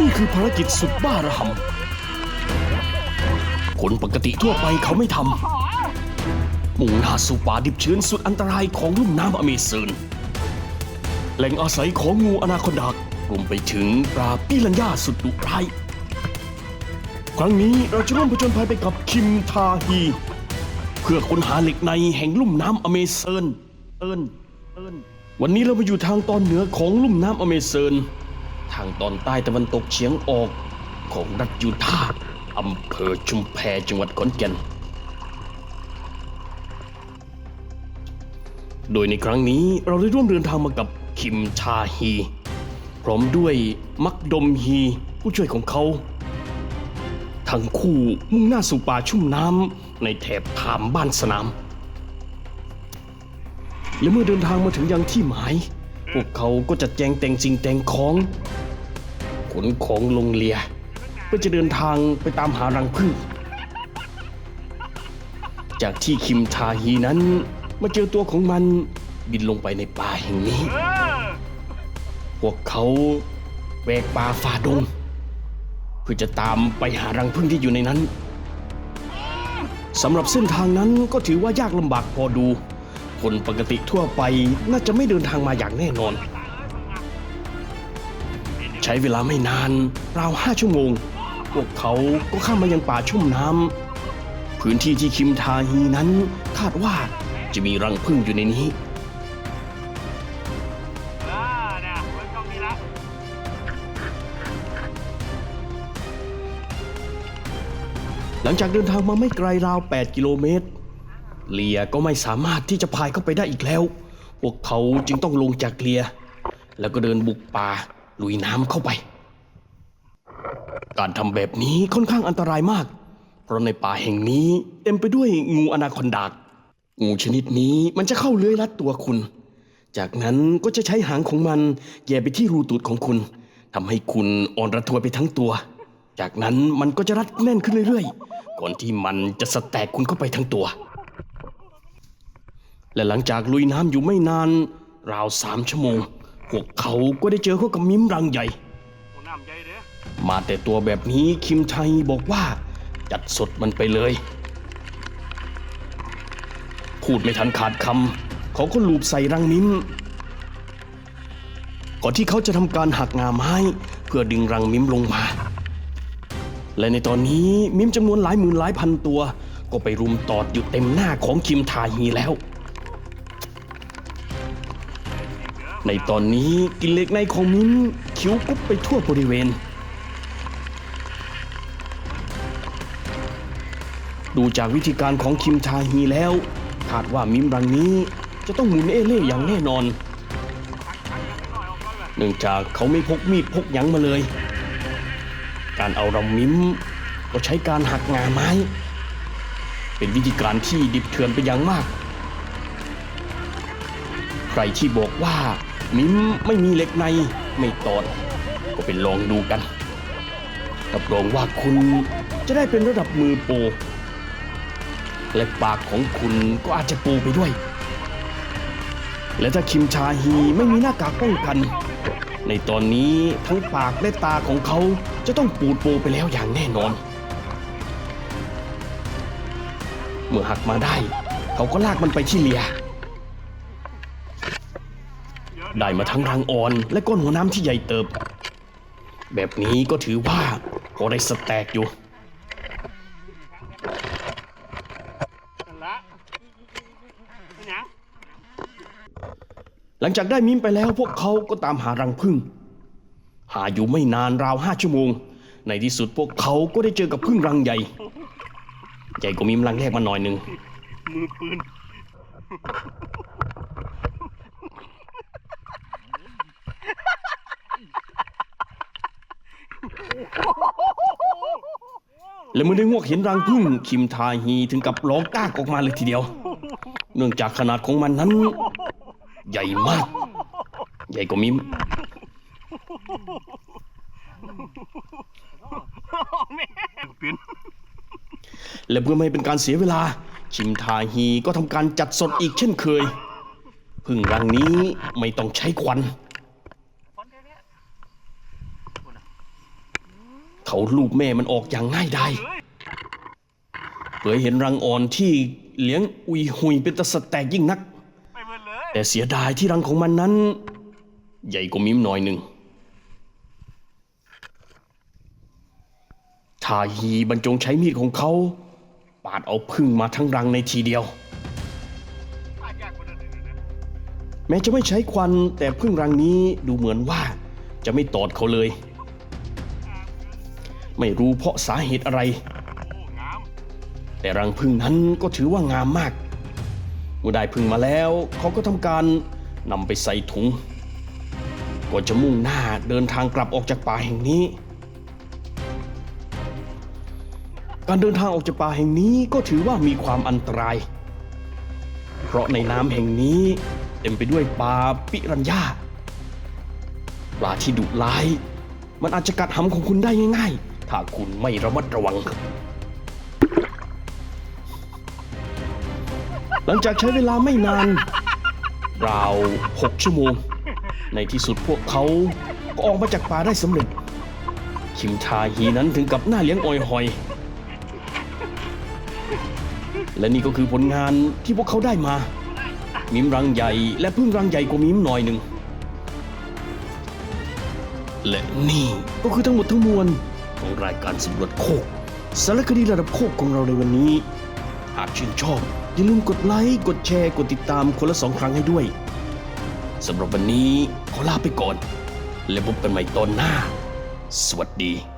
นี่คือภารกิจสุดบ้าระห่ำคนปกติทั่วไปเขาไม่ทำมุ่งหน้าสู่ป่าดิบชื้นสุดอันตรายของลุ่มน้ำอเมซอนแหล่งอาศัยของงูอนาคอนดารวมไปถึงปลาปิรันย่าสุดดุร้าย ครั้งนี้เราจะร่วมผจญภัยไปกับคิมทาฮี เพื่อค้นหาเหล็กในแห่งลุ่มน้ำอเมซอนเอินเอินวันนี้เรามาอยู่ทางตอนเหนือของลุ่มน้ำอเมซอน ทางตอนใต้ตะวันตกเฉียงออกของรัฐยูทาห์อำเภอชุมแพจังหวัดขอนแก่น โดยในครั้งนี้เราได้ร่วมเดินทางมากับคิมชาฮี พร้อมด้วยมักดมฮีผู้ช่วยของเขาทั้งคู่มุ่งหน้าสู่ป่าชุ่มน้ำในแถบถามบ้านสนาม และเมื่อเดินทางมาถึงยังที่หมาย พวกเขาก็จัดแจงแต่งสิ่งแต่งของ นของลงเรือเพื่อจะเดินทางไปตามหารังผึ้งจากที่คิมทาฮีนั้น มาเจอตัวของมันบินลงไปในป่าแห่งนี้ พวกเขาแวกป่าฝ่าดง เพื่อจะตามไปหารังผึ้งที่อยู่ในนั้นสำหรับเส้นทางนั้นก็ถือว่ายากลำบากพอดู คนปกติทั่วไปน่าจะไม่เดินทางมาอย่างแน่นอน ใช้เวลาไม่นาน ราวห้าชั่วโมง พวกเขาก็ข้ามมายังป่าชุ่มน้ำพื้นที่ที่คิมทาฮีนั้นคาดว่าจะมีรังผึ้งอยู่ในนี้หมือนกล้องนี้ละหลังจากเดินทางมาไม่ไกลราว 8 กิโลเมตร เลียก็ไม่สามารถที่จะพายเข้าไปได้อีกแล้ว พวกเขาจึงต้องลงจากเลีย แล้วก็เดินบุกป่า ลุยน้ำเข้าไป การทำแบบนี้ค่อนข้างอันตรายมาก เพราะในป่าแห่งนี้เต็มไปด้วยงูอนาคอนดางูชนิดนี้มันจะเข้าเลื้อยลัดตัวคุณ จากนั้นก็จะใช้หางของมันแย่ไปที่รูตูดของคุณทำให้คุณอ่อนระทวยไปทั้งตัว จากนั้นมันก็จะรัดแน่นขึ้นเรื่อยๆ ก่อนที่มันจะสแตกคุณเข้าไปทั้งตัว และหลังจากลุยน้ำอยู่ไม่นาน ราวสามชั่วโมง พวกเขาก็ได้เจอเข้ากับมิมรังใหญ่ มาแต่ตัวแบบนี้คิมชัยบอกว่า จัดสดมันไปเลย พูดไม่ทันขาดคำเขาก็ลูบใส่รังมิ้ม ก่อนที่เขาจะทำการหักงาไม้เพื่อดึงรังมิ้มลงมา และในตอนนี้มิ้มจำนวนหลายหมื่นหลายพันตัว ก็ไปรุมตอดอยู่เต็มหน้าของคิมทาฮีแล้ว ในตอนนี้กินเล็กในของมิ้มคิ้วกุ๊บไปทั่วบริเวณ ดูจากวิธีการของคิมทาฮีแล้ว คาดว่ามิมรังนี้จะต้องหมุนเอเล่อย่างแน่นอน เนื่องจากเขาไม่พกมีดพกหยังมาเลย การเอารำมิมก็ใช้การหักงาไม้ เป็นวิธีการที่ดิบเถื่อนไปอย่างมากใครที่บอกว่า มิมไม่มีเหล็กในไม่ตอด ก็เป็นลองดูกันรับรองว่าคุณจะได้เป็นระดับมือโปรและปากของคุณก็อาจจะปูไปด้วย และถ้าคิมชาฮีไม่มีหน้ากากป้องกัน ในตอนนี้ทั้งปากและตาของเขาจะต้องปูดโปไปแล้วอย่างแน่นอน เมื่อหักมาได้ เขาก็ลากมันไปที่เลีย ได้มาทั้งรังอ่อน และก้นหัวน้ำที่ใหญ่เติบ แบบนี้ก็ถือว่าพอได้สแต็กอยู่นั่นละเป็นหยังหลังจากได้มิมไปแล้วพวกเขาก็ตามหารังผึ้งหาอยู่ไม่นานราวห้าชั่วโมง ในที่สุดพวกเขาก็ได้เจอกับผึ้งรังใหญ่ ใหญ่กว่ามิมรังแรกมาหน่อยหนึ่งมือปืน และเมื่อได้งวกเห็นรังผึ้งคิมทาฮีถึงกับร้องก้ากออกมาเลยทีเดียว เนื่องจากขนาดของมันนั้น ใหญ่มาก ใหญ่กว่ามิมแม่ปืนและเพื่อไม่ให้เป็นการเสียเวลาคิมทาฮีก็ทำการจัดสดอีกเช่นเคยพึ่งรังนี้ไม่ต้องใช้ควัน ฟอนแค่เนี้ยโอ้น่ะ เขาลูกแม่มันออกอย่างง่ายได้เฮ้ยเผยเห็นรังอ่อนที่เลี้ยงอุยหุยเป็นตะสแตกยิ่งนัก แต่เสียดายที่รังของมันนั้น ใหญ่กว่ามิมหน่อยหนึ่งทาฮีบรรจงใช้มีดของเขา ปาดเอาพึ่งมาทั้งรังในทีเดียว แม้จะไม่ใช้ควันแต่พึ่งรังนี้ดูเหมือนว่าจะไม่ตอดเขาเลย ไม่รู้เพราะสาเหตุอะไรโอ้งามแต่รังพึ่งนั้นก็ถือว่างามมาก เมื่อได้พึ่งมาแล้ว เขาก็ทำการนำไปใส่ถุงก่อนจะมุ่งหน้าเดินทางกลับออกจากป่าแห่งนี้ การเดินทางออกจากป่าแห่งนี้ก็ถือว่ามีความอันตราย เพราะในน้ำแห่งนี้เต็มไปด้วยปลาปิรันย่าปลาที่ดุร้าย มันอาจจะกัดหำของคุณได้ง่ายๆ ถ้าคุณไม่ระมัดระวัง หลังจากใช้เวลาไม่นาน ราวหกชั่วโมง ในที่สุดพวกเขาก็ออกมาจากป่าได้สำเร็จ คิมชาฮีนั้นถึงกับหน้าเลี้ยงออยหอย และนี่ก็คือผลงานที่พวกเขาได้มา มิมรังใหญ่และพึ่งรังใหญ่กว่ามิมหน่อยหนึ่งและนี่ก็คือทั้งหมดทั้งมวล ของรายการสำรวจโคกสารคดีระดับโคกของเราในวันนี้ หากชื่นชอบ อย่าลืมกดไลค์ กดแชร์ กดติดตามคนละสองครั้งให้ด้วยสำหรับวันนี้ขอลาไปก่อน และพบกันใหม่ตอนหน้า สวัสดี